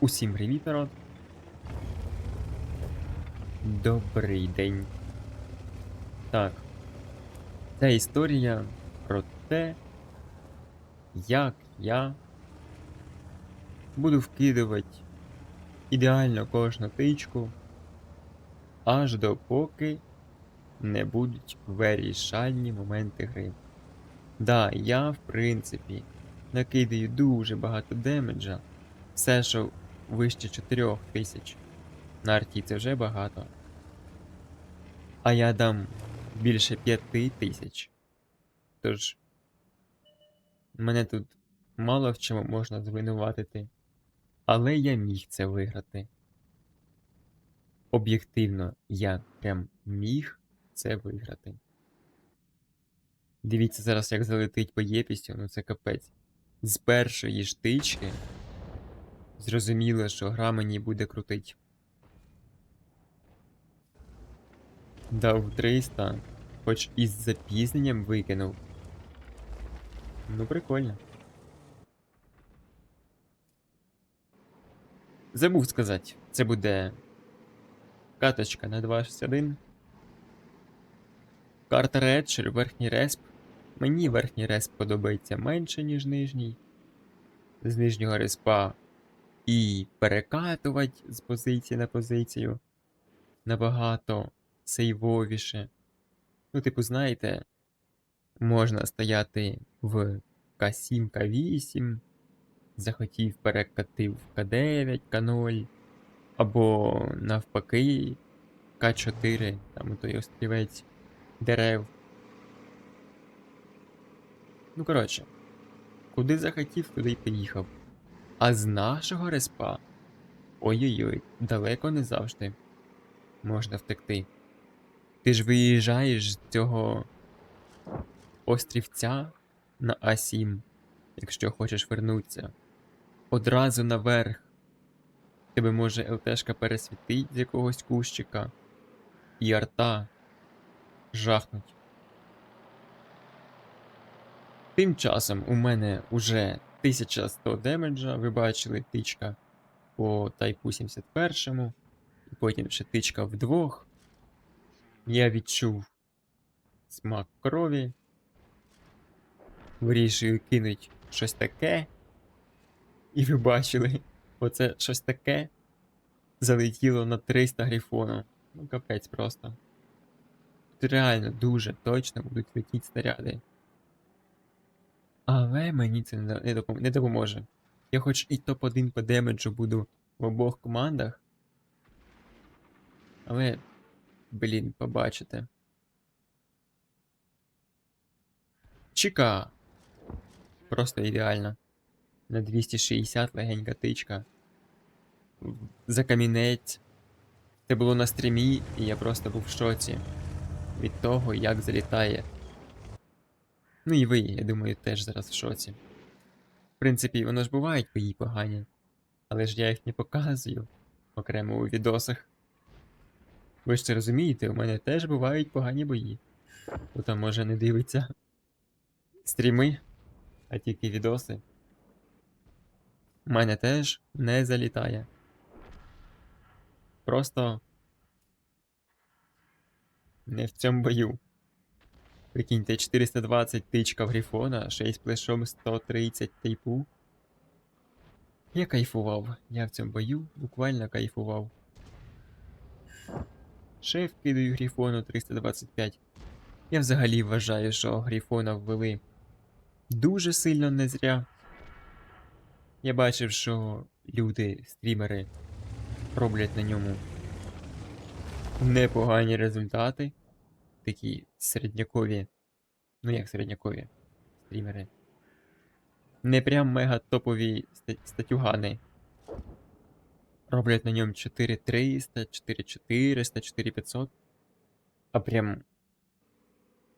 Усім привіт, народ. Добрий день. Так. Це історія про те, як я буду вкидувати ідеально кожну тичку, аж допоки не будуть вирішальні моменти гри. Да, я, в принципі, накидаю дуже багато демеджа. Все, що вище 4000 на арті це вже багато. А я дам більше 5000. Тож мене тут мало в чому можна звинуватити. Але я міг це виграти. Об'єктивно, я прям міг це виграти. Дивіться зараз, як залетить по єпістю, ну це капець. З першої ж тички зрозуміло, що гра мені буде крутить. Дав 300, хоч із запізненням викинув. Ну, прикольно. Забув сказати, це буде каточка на 261. Карта Редшер, верхній респ. Мені верхній респ подобається менше, ніж нижній. З нижнього респа і перекатувати з позиції на позицію набагато сейвовіше. Ну, типу, знаєте, можна стояти в К7, К8, захотів перекатив в К9, К0, або навпаки К4, там той острівець дерев. Ну, коротше, куди захотів, туди й поїхав. А з нашого респа. Ой-ой-ой, далеко не завжди можна втекти. Ти ж виїжджаєш з цього острівця на А7, якщо хочеш вернутися. Одразу наверх. Тебе може ЛТшка пересвітить з якогось кущика, і арта жахнуть. Тим часом у мене уже 1100 демеджа, ви бачили тичка по тайпу 71, і потім ще тичка вдвох. Я відчув смак крові. Вирішую кинуть щось таке. І ви бачили, оце щось таке залетіло на 300 грифону. Ну, капець просто. Тут реально дуже точно будуть летіти снаряди. Але мені це не, не, допом- не допоможе. Я хоч і топ-1 по демеджу буду в обох командах. Але, блін, побачите. Чіка! Просто ідеально. На 260 легенька тичка. За камінець. Це було на стрімі, і я просто був в шоці від того, як залітає. Ну і ви, я думаю, теж зараз в шоці. В принципі, воно ж бувають бої погані, але ж я їх не показую окремо у відосах. Ви ж це розумієте, у мене теж бувають погані бої. Хто там може не дивиться стріми, а тільки відоси. У мене теж не залітає. Просто не в цьому бою. Прикиньте, 420 тичка в грифона, 6 плешом 130 тайпу. Я кайфував. Я в цьому бою буквально кайфував. Шеф кидаю грифону 325. Я взагалі вважаю, що грифона ввели дуже сильно не зря. Я бачив, що люди, стрімери, роблять на ньому непогані результати. Такі середнякові. Ну як середнякові стрімери. Не прям мега топові статюгани. Роблять на ньому 4300, 4400, 4500. А прям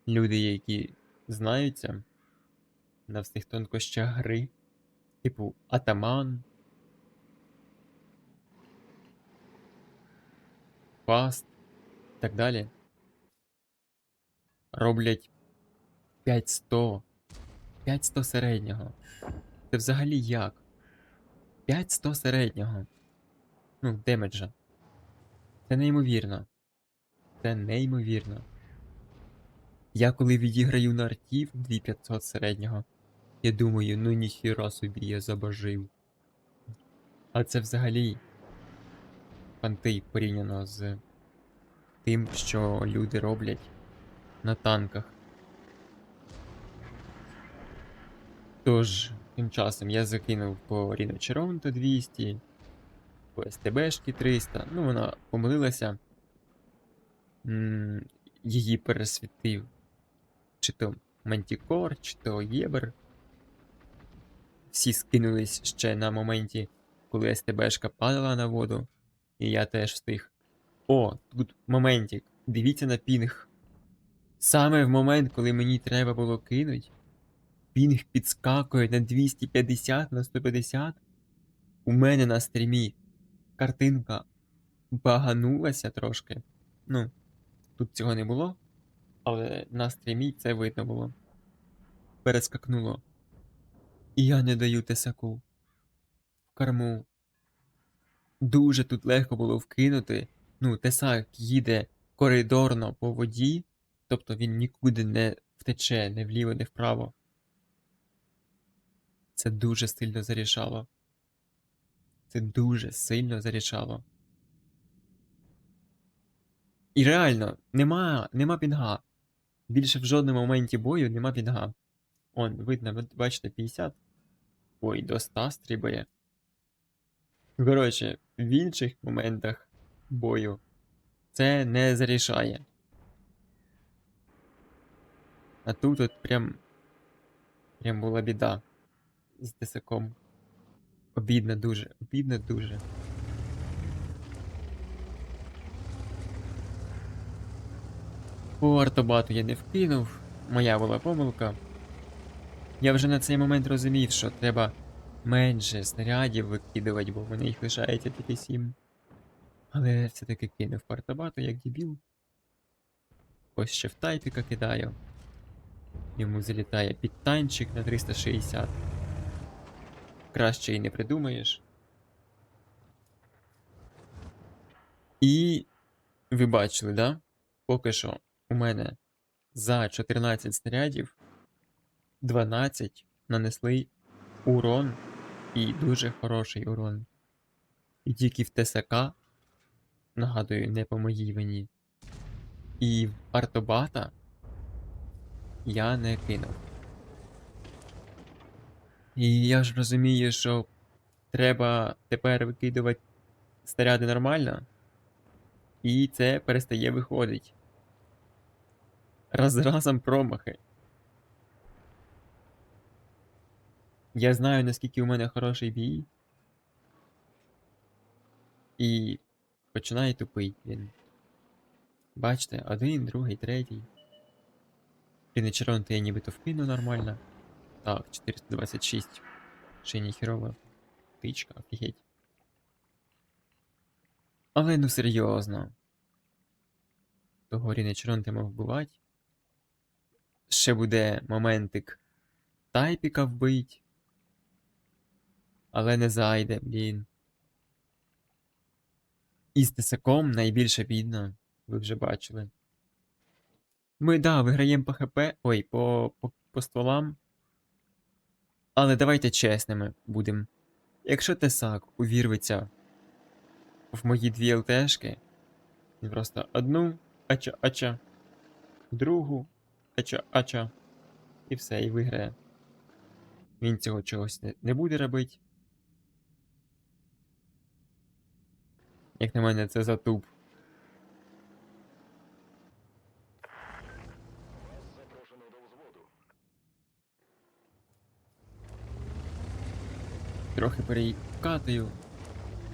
люди, які знаються на всіх тонкощах гри. Типу Атаман. Фаст і так далі. Роблять 5100. 5100 середнього. Це взагалі як? 5100 середнього. Ну, демеджа. Це неймовірно. Це неймовірно. Я коли відіграю на артів 2500 середнього, я думаю, ну ніхіра собі я забажив. А це взагалі фанти порівняно з тим, що люди роблять на танках. Тож, тим часом я закинув по Ріно Черонто 200, по СТБшки 300. Ну, вона помилилася. Її пересвітив чи то Мантікор, чи то Єбер. Всі скинулись ще на моменті, коли СТБшка падала на воду, і я теж встиг. О, тут моментик. Дивіться на пінг. Саме в момент, коли мені треба було кинуть, пінг підскакує на 250 на 150. У мене на стрімі картинка баганулася трошки. Ну, тут цього не було, але на стрімі це видно було. Перескакнуло. І я не даю тесаку. В корму. Дуже тут легко було вкинути. Ну, тесак їде коридорно по воді, тобто він нікуди не втече, не вліво, не вправо. Це дуже сильно зарішало. Це дуже сильно зарішало. І реально, нема, нема пінга. Більше в жодному моменті бою нема пінга. Он, видно, ви бачите, 50. Ой, до 100 стрибає. Коротше, в інших моментах бою це не зарішає. А тут от прям. Прям була біда з тесаком. Обідно дуже, обідно дуже. По я не вкинув, моя була помилка. Я вже на цей момент розумів, що треба менше снарядів викидувати, бо в мене їх лишається тільки сім. Але все-таки кинув по артобату, як дебіл. Ось ще в тайпіка кидаю. Йому залітає підтанчик на 360. Краще і не придумаєш. І ви бачили, да? Поки що у мене за 14 снарядів 12 нанесли урон і дуже хороший урон. І тільки в ТСК, нагадую, не по моїй вині. І в артобата я не кинув. І я ж розумію, що треба тепер викидувати снаряди нормально, і це перестає виходить. Раз разом промахи. Я знаю, наскільки у мене хороший бій. І починає тупить він. Бачите, один, другий, третій. Блін, червон я нібито вкину нормально. Так, 426. Ще не херова. Тичка, офігеть. Але ну серйозно. Того Рінечерон ти мав вбивати. Ще буде моментик тайпіка вбить. Але не зайде, блін. І з тесаком найбільше бідно, ви вже бачили. Ми, да, виграємо по ХП. Ой, по, по, по стволам. Але давайте чесними будемо. Якщо тесак увірветься в мої дві ЛТшки, він просто одну ача-ача, другу ача-ача, і все, і виграє. Він цього чогось не, не буде робити. Як на мене, це затуп. Трохи перекатую.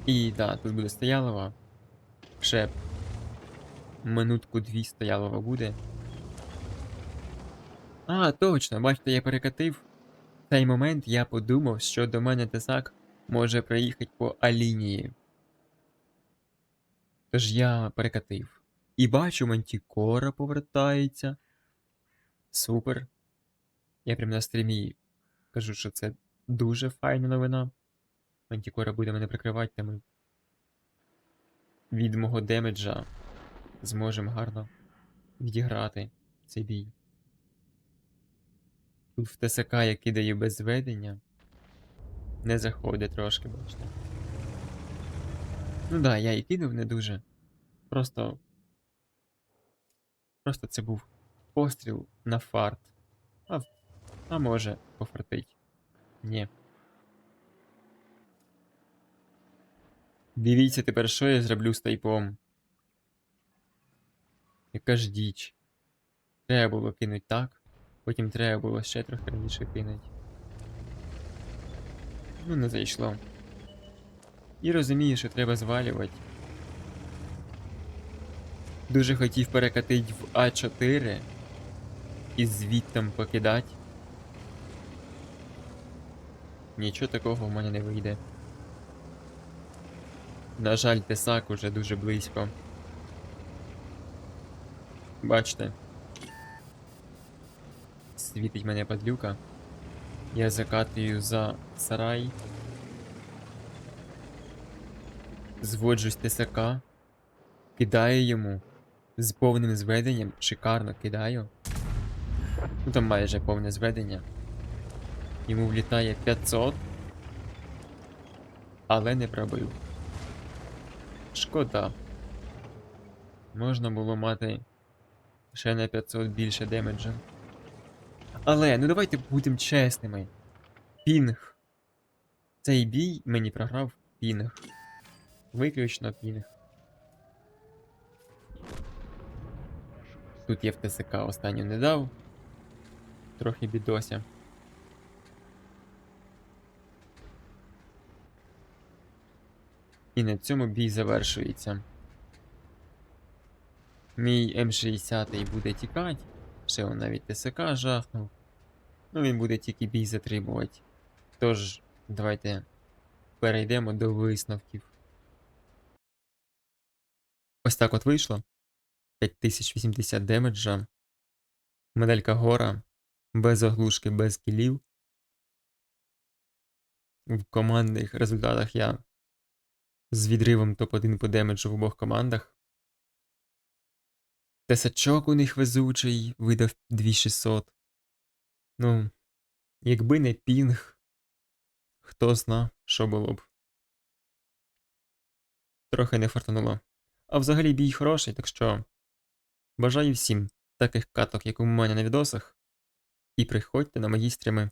І да, тут буде стоялова. Ще минутку дві стоялова буде. А, точно, бачите, я перекатив. В цей момент я подумав, що до мене тесак може приїхати по алінії. Тож я перекатив. І бачу, Мантікора повертається. Супер. Я прям на стрімі кажу, що це дуже файна новина. Мантікора буде мене прикривати, та ми від мого демеджа зможемо гарно відіграти цей бій. Тут в ТСК я кидаю без зведення. Не заходить трошки, бачите. Ну да, я і кидав не дуже. Просто. Просто це був постріл на фарт. А, а може, пофартить. Ні. Дивіться тепер, що я зроблю з тайпом. Яка ж діч. Треба було кинуть так, потім треба було ще трохи раніше кинуть. Ну, не зайшло. І розумію, що треба звалювати. Дуже хотів перекатити в А4 і звідтам покидати. Нічого такого в мене не вийде. На жаль, Тесак уже дуже близько. Бачите. Світить мене падлюка. Я закатую за сарай. Зводжусь тесака. Кидаю йому. З повним зведенням. Шикарно кидаю. Ну там майже повне зведення. Йому влітає 500. Але не пробив. Шкода. Можна було мати ще на 500 більше демеджа. Але, ну давайте будемо чесними. Пінг. Цей бій мені програв пінг. Виключно пінг. Тут я в ТСК останню не дав. Трохи бідося. І на цьому бій завершується. Мій М60 буде тікати. Ще он навіть ТСК жахнув. Ну він буде тільки бій затримувати. Тож, давайте перейдемо до висновків. Ось так от вийшло. 5080 демеджа. Медалька гора. Без оглушки, без кілів. В командних результатах я з відривом топ-1 по демеджу в обох командах. Тесачок у них везучий, видав 2600. Ну, якби не пінг, хто зна, що було б. Трохи не фартануло. А взагалі бій хороший, так що бажаю всім таких каток, як у мене на відосах. І приходьте на мої стріми.